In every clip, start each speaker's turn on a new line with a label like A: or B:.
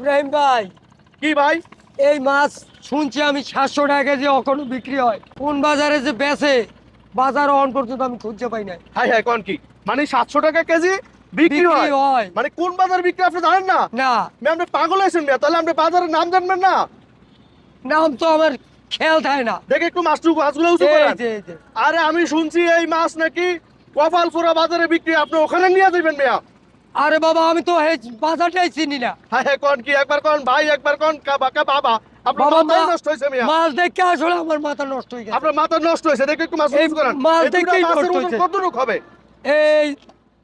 A: ইব্রাহিম ভাই।
B: কি ভাই?
A: এই মাছ শুনছি আমি সাতশো টাকা কেজি এখনও বিক্রি হয়। কোন বাজারে যে বেচে বাজার অন পর্যন্ত আমি খুঁজে পাই নাই।
B: হাই হাই কোন কি? মানে সাতশো টাকা কেজি বিক্রি হয়? মানে কোন বাজার বিক্রি আপনি জানেন না?
A: না।
B: আপনি পাগল হয়েছেন মেয়ে তাহলে আপনি বাজারের নাম জানবেন না।
A: নাম তো আমার খেয়াল থাকে না।
B: দেখে একটু মাছটুকু মাছগুলো উঁচু করেন। আরে আমি শুনছি এই মাছ নাকি কপালপুরা বাজারে বিক্রি আপনি ওখানে নিয়ে যাবেন মেয়া
A: আরে বাবা আমি তো এই বাজারটাই চিনি না।
B: হ্যাঁ হ্যাঁ কোন কি? একবার কোন? ভাই একবার কোন? বাবা। আপনার
A: বাবা,
B: নষ্ট হয়েছে মিয়া।
A: মাছ দেখে আসলে আমার মাথা নষ্ট হয়ে গেছে।
B: আপনার মাথা নষ্ট হয়েছে দেখে একটু মাছ
A: এই
B: করেন।
A: মাছ
B: এই দুটো
A: দেখেই
B: মাছের
A: নষ্ট
B: ওজন
A: হয়েছে।
B: কতটুকু হবে?
A: এই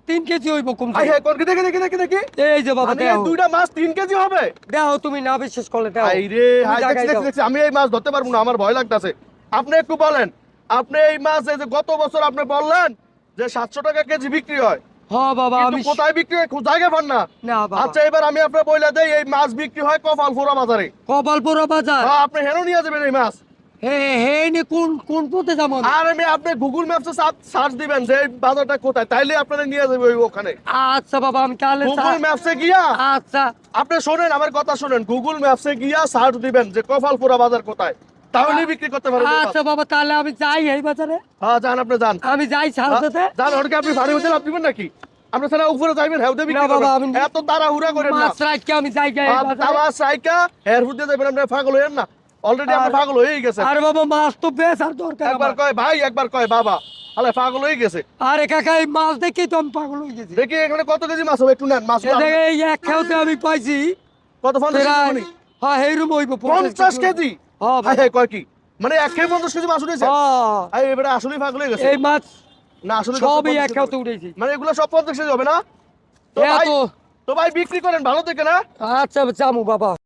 A: তিন কেজি হইব কম।
B: হাই হ্যাঁ কোন কি? দেখে দেখে দেখে দেখি।
A: এই যে বাবা দেখো
B: দুইটা মাছ তিন কেজি হবে?
A: দেখো তুমি না বিশ্বাস করলে দেখো
B: হাই রে হাই দেখছি দেখছি
A: যাও।
B: দেখছি আমি এই মাছ ধরতে পারব না আমার ভয় লাগতেছে। আপনি একটু বলেন আপনি এই মাছ এই যে গত বছর আপনি বললেন যে সাতশো টাকা কেজি বিক্রি হয়।
A: হ্যাঁ বাবা আমি
B: কোথায় বিক্রি হয়? জায়গা পান না।
A: না বাবা।
B: আচ্ছা এবার আমি আপনার বইলা দেই এই মাছ বিক্রি হয় কপালপুরা বাজারে।
A: কপালপুরা বাজার?
B: হ্যাঁ, আপনি হেন নিয়ে যাবেন এই মাছ।
A: হে হে নে কোন কোন পথে যাব আমি?
B: আমি আপনি গুগল ম্যাপসে সার্চ দিবেন যে বাজারটা কোথায় তাইলে আপনারা নিয়ে যাবে ওখানে।
A: আচ্ছা বাবা আমি তাহলে
B: গুগল ম্যাপসে গিয়া
A: আচ্ছা।
B: আপনি শোনেন আমার কথা শোনেন। গুগল ম্যাপসে গিয়া সার্চ দিবেন যে কপালপুরা বাজার কোথায়। তাহলে বিক্রি করতে পারবেন
A: আচ্ছা বাবা তাহলে আমি যাই এই বাজারে।
B: হ্যাঁ যান আপনি যান।
A: আমি যাই সালসাতে
B: যান ওটাকে আপনি ভারী লাভ দিবেন নাকি? আপনি তাহলে উপরে যাইবেন হেউতে বিক্রি
A: না বাবা,
B: করবেন। এত তাড়াহুড়া করেন না।
A: মাছ রাখকে আমি যাই যাই।
B: তাওয়া সাইকা হেয়ার ফুটে যাবেন আপনি পাগল হইেন না। অলরেডি আপনি
A: আর-
B: পাগল হয়ে গেছে
A: আরে বাবা মাছ তো বেশ আর দরকার
B: একবার কয় ভাই একবার কয় বাবা। আলে পাগল হয়ে গেছে।
A: আরে কাকা এই মাছ দেখেই তো আমি পাগল হয়ে গেছি।
B: দেখি এখানে কত কেজি মাছ হবে একটু নেন মাছ
A: দেখে এই এক খেউতে আমি পাইছি
B: কত কেজি
A: হ্যাঁ এইরকম হইব
B: পঞ্চাশ কেজি?
A: হ্যাঁ।
B: কয় কি? মানে এক খেয়ে পঞ্চাশ কেজি মাছ উঠেছে?
A: হ্যাঁ,
B: এবারে আসলেই পাগল হয়ে গেছে।
A: এই মাছ
B: না আসলে
A: সবই এক খেউতে উঠেছি।
B: মানে এগুলো সব পঞ্চাশ কেজি হবে না? তো ভাই
A: তো
B: তো ভাই বিক্রি করেন ভালো থেকে না?
A: আচ্ছা চামু বাবা।